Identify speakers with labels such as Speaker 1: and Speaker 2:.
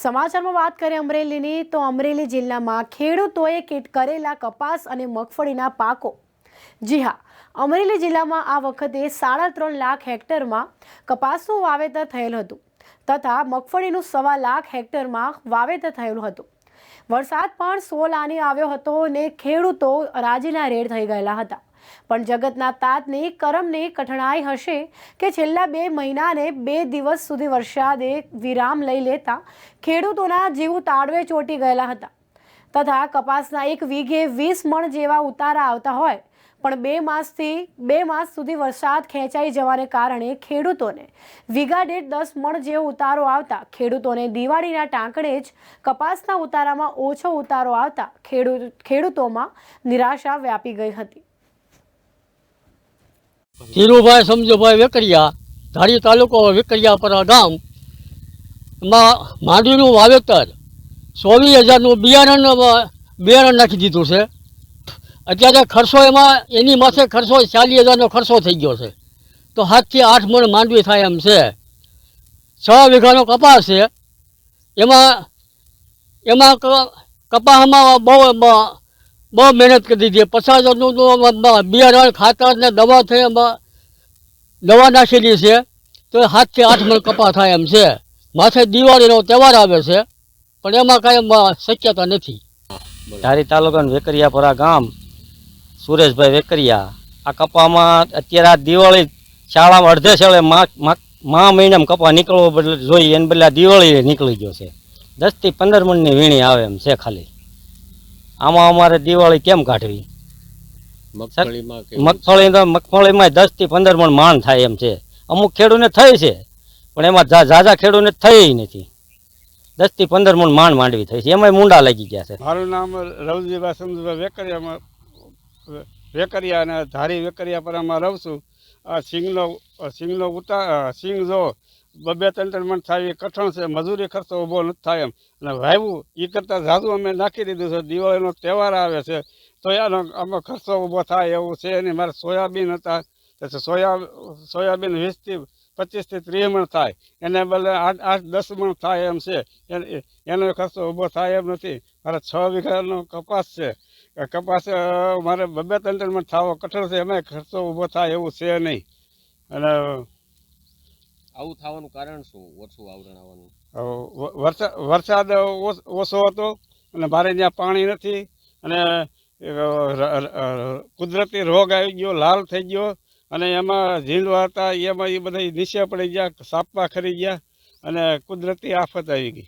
Speaker 1: સમાચારમાં વાત કરીએ અમરેલીની, તો અમરેલી જિલ્લામાં ખેડૂતોએ કીટ કરેલા કપાસ અને મગફળીના પાકો. જી હા, અમરેલી જિલ્લામાં આ વખતે સાડા ત્રણ લાખ હેક્ટરમાં કપાસનું વાવેતર થયેલ હતું તથા મગફળીનું સવા લાખ હેક્ટરમાં વાવેતર થયેલું હતું. વરસાદ પણ સોલ આની આવ્યો હતો ને ખેડૂતો રાજીના રેડ થઈ ગયેલા હતા. પણ જગતના તાતની, કરમની કઠણાઈ હશે કે છેલ્લા બે મહિનાને બે દિવસ સુધી વરસાદે વિરામ લઈ લેતા ખેડૂતોના જીવ તાળવે ચોંટી ગયેલા હતા. તથા કપાસના એક વીઘે વીસ મણ જેવા ઉતારા આવતા હોય, પણ બે માસથી, બે માસ સુધી વરસાદ ખેંચાઈ જવાને કારણે ખેડૂતોને વીઘા દીઠ દસ મણ જેવો ઉતારો આવતા, ખેડૂતોને દિવાળીના ટાંકણે જ કપાસના ઉતારામાં ઓછો ઉતારો આવતા ખેડૂત, ખેડૂતોમાં નિરાશા વ્યાપી ગઈ હતી.
Speaker 2: ધીરુભાઈ, સમજુભાઈ વેકરિયા, ધારી તાલુકો વેકરિયાપરા ગામમાં માંડવીનું વાવેતર ચોવીસ હજારનું બિયારણ બિયારણ નાખી દીધું છે. અત્યારે ખર્ચો એમાં, એની માથે ખર્ચો ચાલીસ હજારનો ખર્ચો થઈ ગયો છે. તો સાતથી આઠ મણ માંડવી થાય એમ છે. છ વીઘાનો કપાસ છે. એમાં એમાં કપાસમાં બહુ બહુ મહેનત કરી દીધી. પચાસ હજારનું તો બિયારણ, ખાતર ને દવા થઈ એમાં દવા નાખેલી છે. તો સાતથી આઠ મણ કપા થાય એમ છે. માથે દિવાળીનો તહેવાર આવે છે. પણ એમાં કાંઈ શક્યતા નથી.
Speaker 3: ધારી તાલુકાના વેકરિયાપરા ગામ, સુરેશભાઈ વેકરિયા. આ કપામાં અત્યારે આ દિવાળી શાળામાં અડધે શાળે મા મહિનામાં કપા નીકળવો બદલે જોઈએ, એને બદલે આ દિવાળી નીકળી ગયો છે. દસથી પંદર મણની વીણી આવે એમ છે ખાલી. આમાં અમારે દિવાળી કેમ કાઢવી? મગફળી મગફળીમાં દસ દસથી પંદર મણ માણ થાય એમ છે. અમુક ખેડૂને થઈ છે પણ એમાં ઝાઝા ખેડૂને થઈ નથી. દસથી પંદર મણ માણ માંડવી થઈ છે. એમાંય મુંડા લાગી ગયા છે.
Speaker 4: મારું નામ રવજીભાઈ સમજભાઈ વેકરિયામાં વેકરિયા અને ધારી વેકરિયા પર આમાં રહું છું. આ સિંગનો સિંગનો ઉતાર સિંગ જો બબે ત્રણ ત્રણ મણ થાય, એ કઠણ છે, મજૂરી ખર્ચો ઊભો નથી થાય એમ. અને વાવ્યું એ કરતાં જાદુ અમે નાખી દીધું છે. દિવાળીનો તહેવાર આવે છે, તો એનો આમાં ખર્ચો ઊભો થાય એવું છે નહીં. મારે સોયાબીન હતા પછી સોયા, સોયાબીન વીસથી પચીસથી ત્રીસ મણ થાય. એને બદલે આઠ આઠ, દસ મણ થાય એમ છે. એને- ખર્ચો ઊભો થાય એમ નથી. મારે છ વીઘાનો કપાસ છે. કપાસ મારે બબે ત્રણ ત્રણ મણ થાવો કઠણ છે. એમાં ખર્ચો ઊભો થાય એવું છે નહીં. અને
Speaker 5: આવું થવાનું કારણ શું? ઓછું આવરણ આવવાનું
Speaker 4: વરસાદ ઓછો હતો અને મારે ત્યાં પાણી નથી અને કુદરતી રોગ આવી ગયો, લાલ થઈ ગયો અને એમાં ઝીંડવા હતા, એમાં એ બધા નીચે પડી ગયા સાપા ખરી ગયા અને કુદરતી આફત આવી ગઈ.